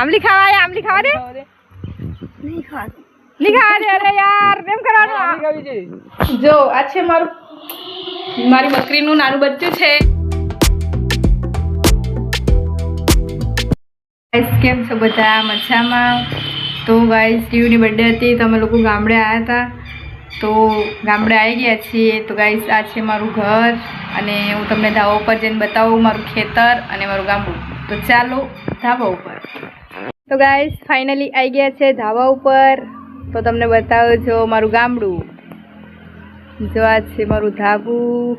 આમલી ખાવા આમલી ખાવા દે? નહીં ખાતું નહીં ખાવા દે? અરે યાર એમ કરવાનું જો આ છે મારું મારી બકરીનું નાનું બચ્ચું છે. ગાઈસ કેમ છો બધા? મજામાં? તો ગાઈસ ટીયુની બર્થડે હતી તો અમે લોકો ગામડે આવ્યા હતા. તો ગામડે આવી ગયા છીએ. તો ગાઈસ આ છે મારું ઘર અને હું તમને ધાબા ઉપર જઈને બતાવું. મારું ખેતર અને મારું ગામડું. તો ચાલો ધાબા ઉપર. તો ગાઈસ ફાઇનલી આવી ગયા છે ધાબા ઉપર. તો તમને બતાવો છો મારું ગામડું. જો આ છે મારું ધાબું.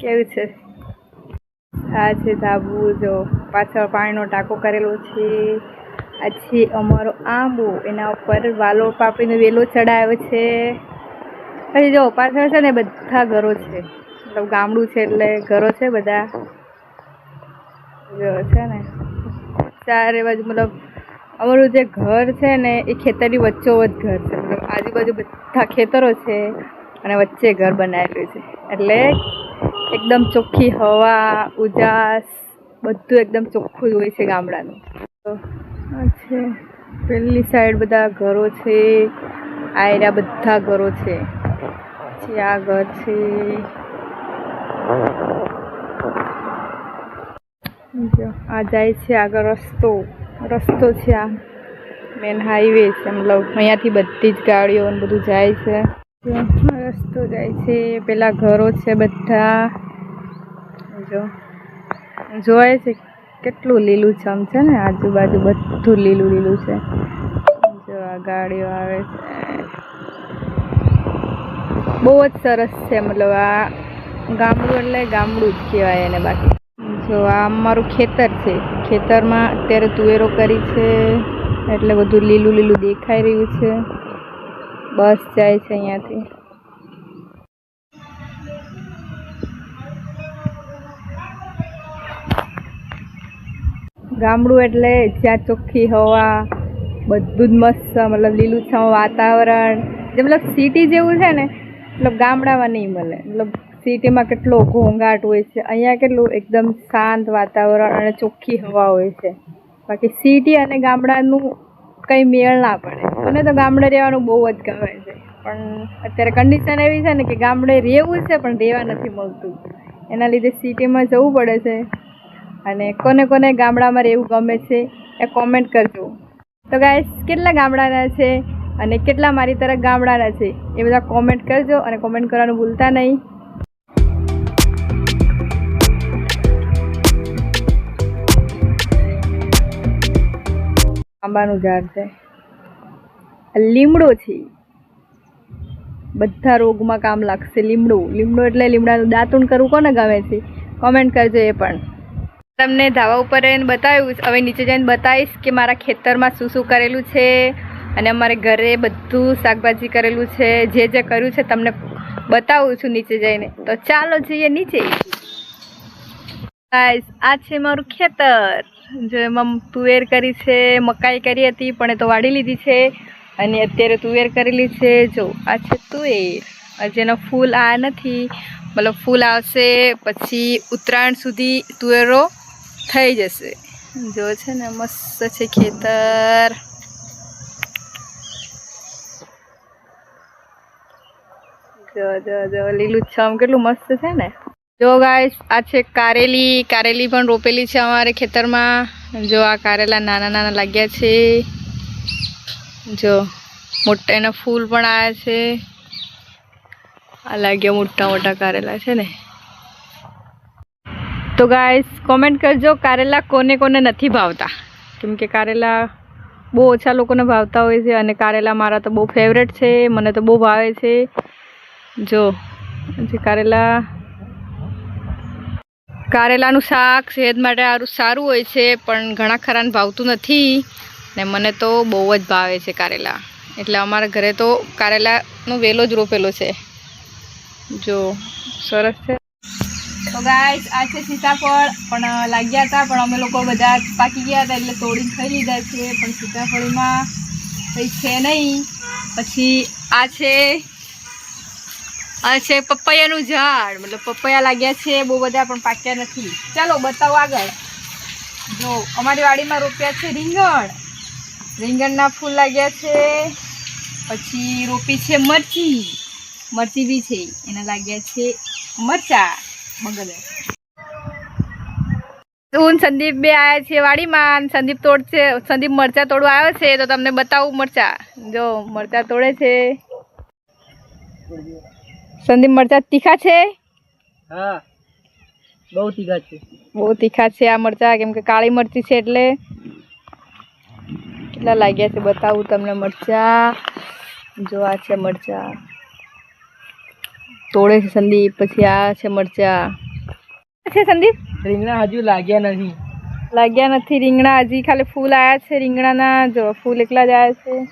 કેવું છે? આ છે ધાબુ, જો પાછળ પાણીનો ટાંકો કરેલો છે. આ છે અમારો આંબો. એના ઉપર વાલો પાપડીનો વેલો ચડાવ્યો છે. પછી જો પાછળ છે ને બધા ઘરો છે. મતલબ ગામડું છે એટલે ઘરો છે બધા. જો છે ને. ચારે બાજુ મતલબ અમારું જે ઘર છે ને એ ખેતરની વચ્ચોવચ ઘર છે. મતલબ આજુબાજુ બધા ખેતરો છે અને વચ્ચે ઘર બનાવેલું છે. એટલે એકદમ ચોખ્ખી હવા, ઉજાસ, બધું એકદમ ચોખ્ખું જ હોય છે ગામડાનું. છે. પેલી સાઈડ બધા ઘરો છે. આયરા બધા ઘરો છે. પછી આ ઘર છે. આ જાય છે આગળ રસ્તો. રસ્તો છે આ મેન હાઈવે છે મતલબ અહીંયાથી બધી જ ગાડીઓ ને બધું જાય છે. જો, રસ્તો જાય છે. પેલા ઘરો છે બધા. જો, જોવાય છે કેટલું લીલું છમ છે ને? આજુબાજુ બધું લીલું લીલું છે. જો, આ ગાડીઓ આવે છે. બહુ જ સરસ છે, મતલબ આ ગામડું એટલે ગામડું જ કહેવાય એને બાકી. જો આ અમારું ખેતર છે. ખેતરમાં અત્યારે તુવેરો કરી છે. એટલે બધું લીલું લીલું દેખાઈ રહ્યું છે. બસ જાય છે અહીંયાથી. ગામડું એટલે જ્યાં ચોખ્ખી હવા, બધું જ મસ્ત, મતલબ લીલુંછમ વાતાવરણ. જે મતલબ સિટી જેવું છે ને, મતલબ ગામડામાં નહીં મળે. મતલબ સિટીમાં કેટલો ઘોંઘાટ હોય છે, અહીંયા કેટલું એકદમ શાંત વાતાવરણ અને ચોખ્ખી હવા હોય છે. બાકી સિટી અને ગામડાનું કંઈ મેળ ના પડે. મને તો ગામડે રહેવાનું બહુ જ ગમે છે. પણ અત્યારે કન્ડિશન એવી છે ને કે ગામડે રહેવું છે, પણ રહેવા નથી મળતું. એના લીધે સિટીમાં જવું પડે છે. અને કોને કોને ગામડામાં રહેવું ગમે છે એ કોમેન્ટ કરજો. તો ગાય કેટલા ગામડાના છે અને કેટલા મારી તરફ ગામડાના છે એ બધા કોમેન્ટ કરજો અને કોમેન્ટ કરવાનું ભૂલતા નહીં. આંબાનું ઝાડ છે. લીમડો છે. બધા રોગમાં કામ લાગશે લીમડું. લીમડો એટલે લીમડાનું દાંતણ કરવું કોને ગમે છે? કોમેન્ટ કરજો એ પણ. તમને ધાબા ઉપર રહીને બતાવ્યું હવે નીચે જઈને બતાવીશ કે મારા ખેતરમાં શું શું કરેલું છે અને અમારે ઘરે બધું શાકભાજી કરેલું છે. જે જે કર્યું છે તમને બતાવું છું નીચે જઈને. તો ચાલો જઈએ નીચે. આ છે મારું ખેતર. જો એમાં તુવેર કરી છે, મકાઈ કરી હતી, પણ એ તો વાળી લીધી છે. અને અત્યારે તુવેર કરેલી છે, જો, આ છે તુવેર. જેનો ફૂલ આ નથી, મતલબ ફૂલ આવશે પછી ઉત્તરાયણ સુધી તુવેરો થઈ જશે. જો છે ને, મસ્ત છે ખેતર. જો જો જો, લીલું છમ કેટલું મસ્ત છે ને. જો ગાય આ છે કારેલી. કારેલી પણ રોપેલી છે અમારે ખેતરમાં. જો આ કારેલા નાના નાના લાગ્યા છે. જો મોટા એના ફૂલ પણ આવ્યા છે. આ લાગ્યા મોટા મોટા કારેલા છે ને. તો ગાય કોમેન્ટ કરજો કારેલા કોને કોને નથી ભાવતા. કેમ કે કારેલા બહુ ઓછા લોકોને ભાવતા હોય છે અને કારેલા મારા તો બહુ ફેવરેટ છે, મને તો બહુ ભાવે છે. જો, જે કારેલા કારેલાનું શાક સેહત માટે સારું સારું હોય છે, પણ ઘણા ખરાને ભાવતું નથી. ને મને તો બહુ જ ભાવે છે કારેલા. એટલે અમારા ઘરે તો કારેલાનો વેલો જ રોપેલો છે. જો, સરસ છે. તો ગાય આ છે સીતાફળ. પણ લાગ્યા હતા, પણ અમે લોકો બધા પાકી ગયા હતા, એટલે તોડીને ખાઈ લીધા છે. પણ સીતાફળમાં કંઈ છે નહીં. પછી આ છે આ છે પપૈયાનું ઝાડ. મતલબ પપૈયા લાગ્યા છે, બહુ બધા પણ પાક્યા નથી. ચાલો બતાવો આગળ. જો, અમારી વાડીમાં રોપ્યા છે રીંગણ. રીંગણના ફૂલ લાગ્યા છે. પછી રોપી છે મરચી. મરચી બી છે. એના લાગ્યા છે મરચા મગર હું સંદીપ બે આવ્યા છે વાડીમાં સંદીપ તોડ છે, સંદીપ મરચા તોડવા આવ્યો છે, તો તમને બતાવું મરચા. જો, મરચા તોડે છે. સંદીપ મરચા તીખા છે? હા. બહુ તીખા છે. બહુ તીખા છે આ મરચા કેમ કે કાળી મરચી છે એટલે. કેટલા લાગ્યા છે બતાવું તમને મરચા. જો આ છે મરચા. તોડે છે સંદીપ પછી આ છે મરચા. છે સંદીપ? રીંગણા હજુ લાગ્યા નથી. લાગ્યા નથી રીંગણા હજી ખાલી ફૂલ આવ્યા છે રીંગણાના. જો ફૂલ એકલા જ આવ્યા છે.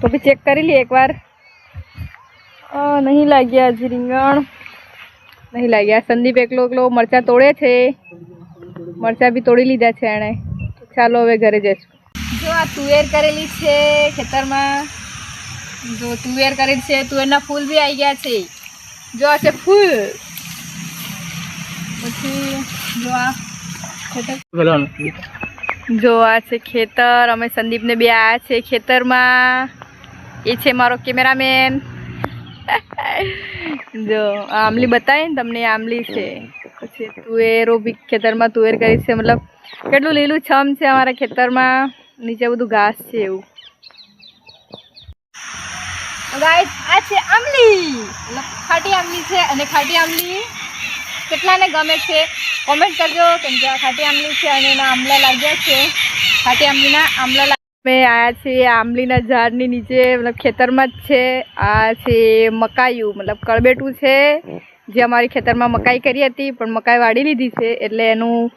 તો બી ચેક કરી લઈએ એકવાર. નહીં લાગ્યા હજી રીંગણ. નહીં લાગ્યા. સંદીપ એકલો એકલો મરચાં તોડે છે. મરચાં બી તોડી લીધા છે એણે. ચાલો હવે ઘરે જઈશું. જો આ તુવેર કરેલી છે ખેતરમાં. જો તુવેર કરેલી છે તુવેરના ફૂલ બી આવી ગયા છે. જો આ છે ફૂલ. પછી જો આ ખેતર જો છે ખેતર. અમે સંદીપને બે આવ્યા છે ખેતરમાં. એ છે મારો કેમેરામેન. જો આમલી બતાવી ને તમને આમલી છે. પછી તુવેરો બી ખેતરમાં તુવેર કરી છે. મતલબ કેટલું લીલું છમ છે અમારા ખેતરમાં. નીચે બધું ઘાસ છે એવું. ગાઈસ આ છે આમલી ખાટી આમલી છે અને ખાટી આમલી કેટલાને ગમે છે? કોમેન્ટ કરજો, કેમ કે આ ખાટી આમલી છે અને એના આમલા લાગ્યા છે. ખાટી આમલીના આમલા અમે આયા છીએ આંબલીના ઝાડની નીચે, મતલબ ખેતરમાં જ છે. આ છે મકાયું મતલબ કળબેટું છે, જે અમારી ખેતરમાં મકાઈ કરી હતી, પણ મકાઈ વાળી લીધી છે, એટલે એનું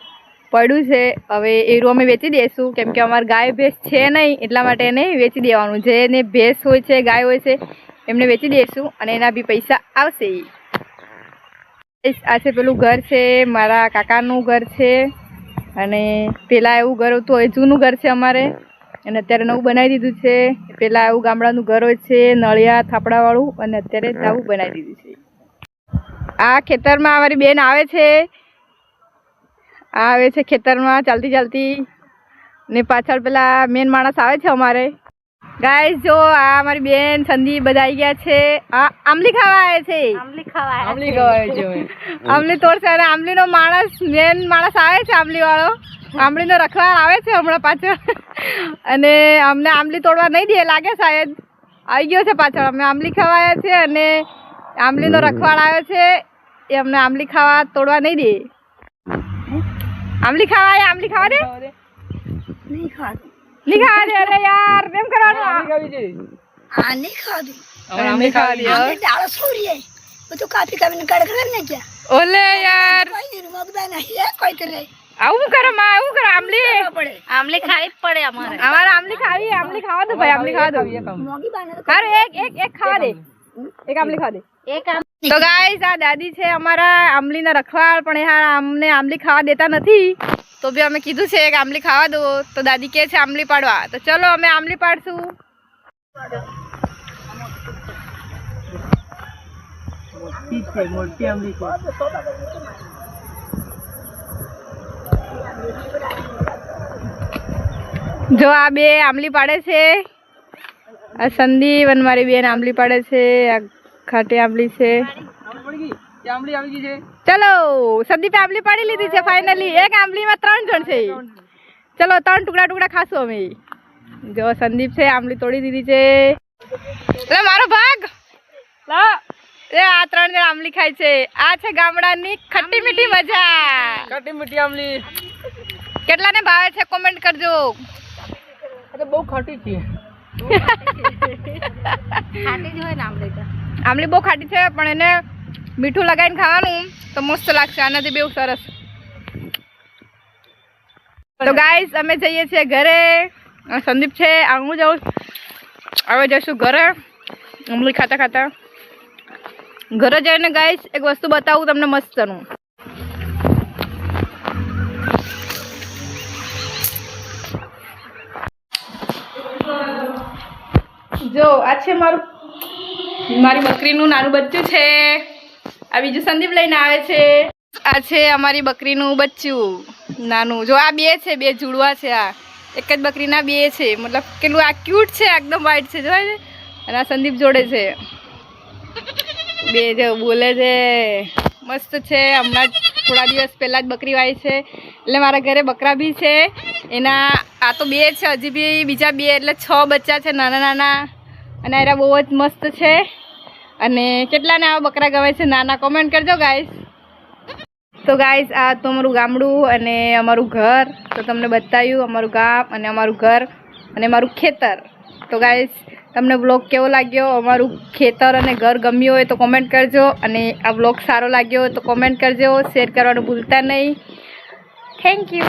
પડ્યું છે. હવે એરું અમે વેચી દઈશું કેમ કે અમારે ગાય ભેંસ છે નહીં, એટલા માટે એને વેચી દેવાનું. જે એને ભેંસ હોય છે, ગાય હોય છે, એમને વેચી દઈશું અને એના બી પૈસા આવશે આ છે પેલું ઘર છે, મારા કાકાનું ઘર છે, અને પેલા એવું ઘર હતું એ જૂનું ઘર છે અમારે. અને અત્યારે નવું બનાવી દીધું છે. પેલા એવું ગામડાનું ઘર હોય છે નળિયા થાપડાવાળું અને અત્યારે નવું બનાવી દીધું છે. આ ખેતરમાં અમારી બેન આવે છે. આ આવે છે ખેતરમાં ચાલતી ચાલતી. ને પાછળ પેલા મેન માણસ આવે છે અમારે. ગાઈસ જો આ અમારી બેન સંદીપ બધા આવી ગયા છે. આ આમલી ખાવા આવે છે. આમલી ખવાય આમલી ખવાય છે. આમલી તોડશે અને આમલીનો માણસ મેન માણસ આવે છે આમલી વાળો આમલીનો રખવાળ આવે છે હમણાં પાછળ. અને અમને આમલી તોડવા નહીં દે લાગે શાયદ આવી ગયો છે પાછળ. અમે આમલી ખવાયા છે અને આમલીનો રખવાળ આવ્યો છે. એ અમને આમલી ખાવા તોડવા નહીં દે. આમલી ખાવા આમલી ખાવા દે? નહીં ખાધું. નહીં ખાવા દે? અરે યાર એમ કરવાનું? આમલી ખાવી છે. આ નહીં ખાધું. હવે આમલી ખાવી બધું કાપી કાપીને કડક ને ક્યાં ઓલે યાર. કોઈ મગદા નહીં કોઈ તો નહીં આવું કરો માં આવું કરો આમલી પડે આમલી ખાવી પડે અમારે. અમારે આમલી ખાવી આમલી ખાવા દો ભાઈ આમલી ખાવા દો. હારું એક એક એક ખાવા દે. એક આમલી ખાવા દે. એક તો ગાઈસ આ દાદી છે અમારા આમલીના રખવાળ પણ એ હા અમને આમલી ખાવા દેતા નથી. તો બી અમે કીધું છે કે આમલી ખાવા દો. તો દાદી કહે છે આમલી પાડવા. તો ચલો અમે આમલી પાડશું. મોટી આમલી જો આ બે આમલી પાડે છે. આ સંદીપ અને મારી બેન આમલી પાડે છે. આ ખાટી આમલી છે. ચલો સંદીપે આમલી પાડી લીધી છે ફાઇનલી એક આમલીમાં ત્રણ જણ છે. ચલો ત્રણ ટુકડા ટુકડા ખાશું અમે. જો સંદીપ છે આમલી તોડી દીધી છે. એટલે મારો ભાગ. એ આ ત્રણ જણ આમલી ખાય છે. આ છે ગામડાની ખટ્ટી મીઠી મજા. ખટ્ટી મીઠી આમલી કેટલાને ભાવે છે કોમેન્ટ કરજો. તો બહુ ખાટી છે ખાટી જ હોય ને આમલી તો. આમલી બહુ ખાટી છે પણ એને મીઠું લગાવીને ખાવાનું તો મસ્ત લાગશે આનાથી બહુ સરસ. તો ગાઈસ અમે જઈએ છીએ ઘરે. સંદીપ છે હું જાઉં. હવે જઈશું ઘરે આમલી ખાતા ખાતા. ઘરે જઈને ગાઈસ એક વસ્તુ બતાવું તમને મસ્તનું. જો, આ છે મારું મારી બકરીનું નાનું બચ્ચું છે. આ બીજું સંદીપ લઈને આવે છે. આ છે અમારી બકરીનું બચ્ચું, નાનું. જો, આ બે છે, બે જુડવા છે આ. એક જ બકરીના બે છે. મતલબ કેટલું આ ક્યુટ છે એકદમ વાઈટ છે, જોવાય છે અને આ સંદીપ જોડે છે. બે જે, બોલે છે. મસ્ત છે. હમણાં જ થોડા દિવસ પહેલાં જ બકરી વાય છે. એટલે મારા ઘરે બકરા બી છે. એના આ તો બે છે, હજી બી બીજા બે, એટલે છ બચ્ચા છે નાના નાના અને એરા બહુ જ મસ્ત છે. અને કેટલાને આવા બકરા ગમે છે નાના કોમેન્ટ કરજો ગાઈસ તો ગાઈસ આ તો અમારું ગામડું અને અમારું ઘર. તો તમને બતાવ્યું અમારું ગામ અને અમારું ઘર અને અમારું ખેતર. તો ગાઈસ તમને બ્લોગ કેવો લાગ્યો? અમારું ખેતર અને ઘર ગમ્યું હોય તો કોમેન્ટ કરજો. અને આ બ્લોગ સારો લાગ્યો હોય તો કોમેન્ટ કરજો. શેર કરવાનું ભૂલતા નહીં. Thank you